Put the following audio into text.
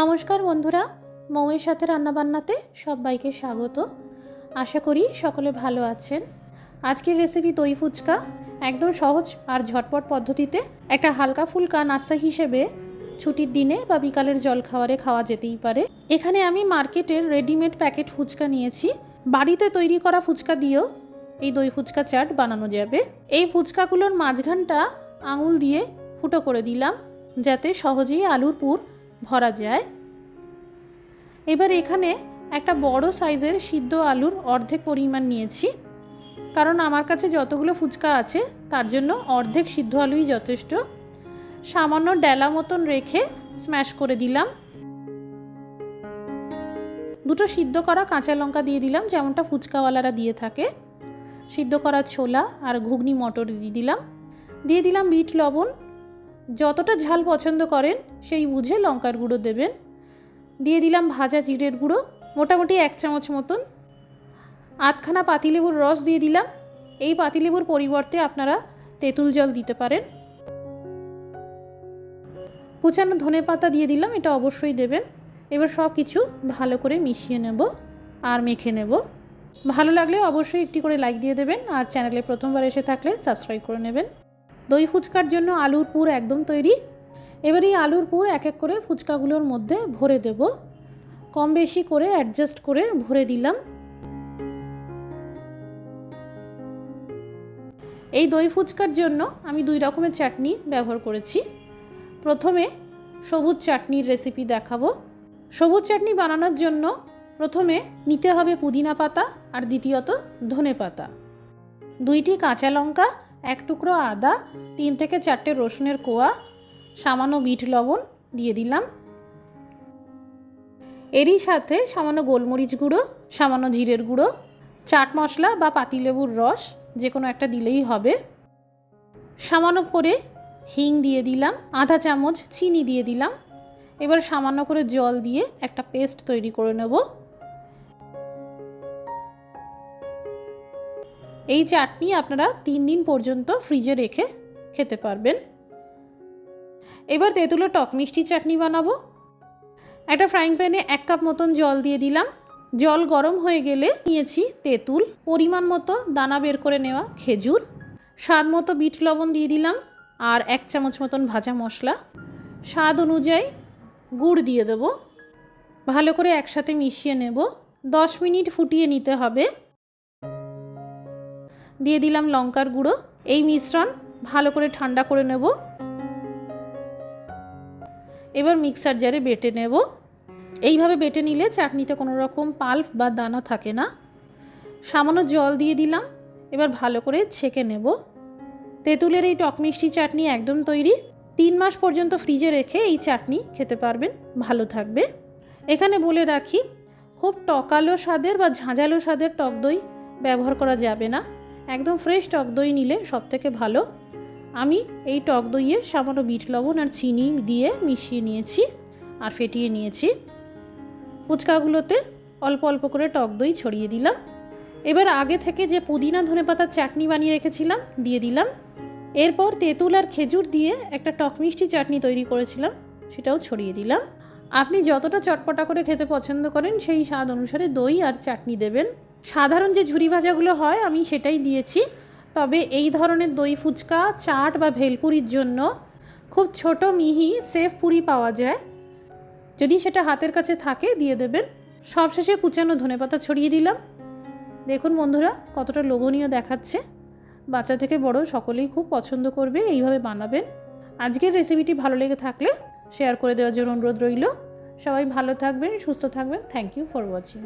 নমস্কার বন্ধুরা মৌয়ের সাথে রান্নাবান্নাতে সবাইকে স্বাগত। আশা করি সকলে ভালো আছেন। আজকের রেসিপি দই ফুচকা, একদম সহজ আর ঝটপট পদ্ধতিতে একটা হালকা ফুলকা নাস্তা হিসেবে ছুটির দিনে বা বিকালের জল খাওয়ারে খাওয়া যেতেই পারে। এখানে আমি মার্কেটের রেডিমেড প্যাকেট ফুচকা নিয়েছি। বাড়িতে তৈরি করা ফুচকা দিয়েও এই দই ফুচকা চাট বানানো যাবে। এই ফুচকাগুলোর মাঝখানটা আঙুল দিয়ে ফুটো করে দিলাম, যাতে সহজেই আলুর পুর ভরা যায়। এবার এখানে একটা বড় সাইজের সিদ্ধ আলুর অর্ধেক পরিমাণ নিয়েছি। কারণ আমার কাছে যতগুলো ফুচকা আছে, তার জন্য অর্ধেক সিদ্ধ আলুই যথেষ্ট। সামান্য ডেলা মতন রেখে স্ম্যাশ করে দিলাম। দুটো সিদ্ধ করা কাঁচা লঙ্কা দিয়ে দিলাম, যেমনটা ফুচকাওয়ালারা দিয়ে থাকে। সিদ্ধ করা ছোলা আর ঘুগনি মটর দিয়ে দিলাম। দিয়ে দিলাম বিট লবণ। যতটা ঝাল পছন্দ করেন, সেই বুঝে লঙ্কার গুঁড়ো দেবেন। দিয়ে দিলাম ভাজা জিরের গুঁড়ো, মোটামুটি এক চামচ মতন। আধখানা পাতিলেবুর রস দিয়ে দিলাম। এই পাতিলেবুর পরিবর্তে আপনারা তেঁতুল জল দিতে পারেন। কুচানো ধনে পাতা দিয়ে দিলাম, এটা অবশ্যই দেবেন। এবার সব কিছু ভালো করে মিশিয়ে নেব আর মেখে নেব। ভালো লাগলে অবশ্যই একটি করে লাইক দিয়ে দেবেন আর চ্যানেলে প্রথমবার এসে থাকলে সাবস্ক্রাইব করে নেবেন। দই ফুচকার জন্য আলুর পুর একদম তৈরি। এবার এই আলুর পুর এক এক করে ফুচকাগুলোর মধ্যে ভরে দেব। কম বেশি করে অ্যাডজাস্ট করে ভরে দিলাম। এই দই ফুচকার জন্য আমি দুই রকমের চাটনি ব্যবহার করেছি। প্রথমে সবুজ চাটনির রেসিপি দেখাবো। সবুজ চাটনি বানানোর জন্য প্রথমে নিতে হবে পুদিনা পাতা আর দ্বিতীয়ত ধনে পাতা। দুইটি কাঁচা লঙ্কা এক টুকরো আদা, তিন থেকে চারটে রসুনের কোয়া, সামান্য বিট লবণ দিয়ে দিলাম। এরই সাথে সামান্য গোলমরিচ গুঁড়ো, সামান্য জিরের গুঁড়ো, চাট মশলা বা পাতিলেবুর রস যে কোনো একটা দিলেই হবে। সামান্য করে হিং দিয়ে দিলাম, আধা চামচ চিনি দিয়ে দিলাম। এবার সামান্য করে জল দিয়ে একটা পেস্ট তৈরি করে নেব। এই চাটনি আপনারা তিন দিন পর্যন্ত ফ্রিজে রেখে খেতে পারবেন। এবার তেঁতুলের টক মিষ্টি চাটনি বানাবো। একটা ফ্রাইং প্যানে এক কাপ মতন জল দিয়ে দিলাম। জল গরম হয়ে গেলে নিয়েছি তেঁতুল, পরিমাণ মতো দানা বের করে নেওয়া খেজুর, স্বাদ মতো বিট লবণ দিয়ে দিলাম আর এক চামচ মতন ভাজা মশলা। স্বাদ অনুযায়ী গুড় দিয়ে দেব। ভালো করে একসাথে মিশিয়ে নেব। দশ মিনিট ফুটিয়ে নিতে হবে। দিয়ে দিলাম লঙ্কার গুঁড়ো। এই মিশ্রণ ভালো করে ঠান্ডা করে নেব। এবার মিক্সার জারে বেটে নেব। এইভাবে বেটে নিলে চাটনিতে কোনো রকম পাল্প বা দানা থাকে না। সামান্য জল দিয়ে দিলাম। এবার ভালো করে ছেঁকে নেব। তেঁতুলের এই টক মিষ্টি চাটনি একদম তৈরি। তিন মাস পর্যন্ত ফ্রিজে রেখে এই চাটনি খেতে পারবেন, ভালো থাকবে। এখানে বলে রাখি, খুব টকালো স্বাদের বা ঝাঁঝালো স্বাদের টক দই ব্যবহার করা যাবে না। একদম ফ্রেশ টক দই নিলে সবথেকে ভালো। আমি এই টক দইয়ে সামান্য বিট লবণ আর চিনি দিয়ে মিশিয়ে নিয়েছি আর ফেটিয়ে নিয়েছি। ফুচকাগুলোতে অল্প অল্প করে টক দই ছড়িয়ে দিলাম। এবার আগে থেকে যে পুদিনা ধনে পাতার চাটনি বানিয়ে রেখেছিলাম, দিয়ে দিলাম। এরপর তেঁতুল আর খেজুর দিয়ে একটা টক মিষ্টি চাটনি তৈরি করেছিলাম, সেটাও ছড়িয়ে দিলাম। আপনি যতটা চটপটা করে খেতে পছন্দ করেন, সেই স্বাদ অনুসারে দই আর চাটনি দেবেন। সাধারণ যে ঝুরি ভাজাগুলো হয়, আমি সেটাই দিয়েছি। তবে এই ধরনের দই ফুচকা, চাট বা ভেলপুরির জন্য খুব ছোট, মিহি, সেফ পুরি পাওয়া যায়। যদি সেটা হাতের কাছে থাকে, দিয়ে দেবেন। সবশেষে কুচানো ধনেপাতা ছড়িয়ে দিলাম। দেখুন বন্ধুরা, কতটা লোভনীয় দেখাচ্ছে। বাচ্চা থেকে বড় সকলেই খুব পছন্দ করবে, এইভাবে বানাবেন। আজকের রেসিপিটি ভালো লেগে থাকলে শেয়ার করে দেওয়ার জন্য অনুরোধ রইল। সবাই ভালো থাকবেন, সুস্থ থাকবেন। Thank you for watching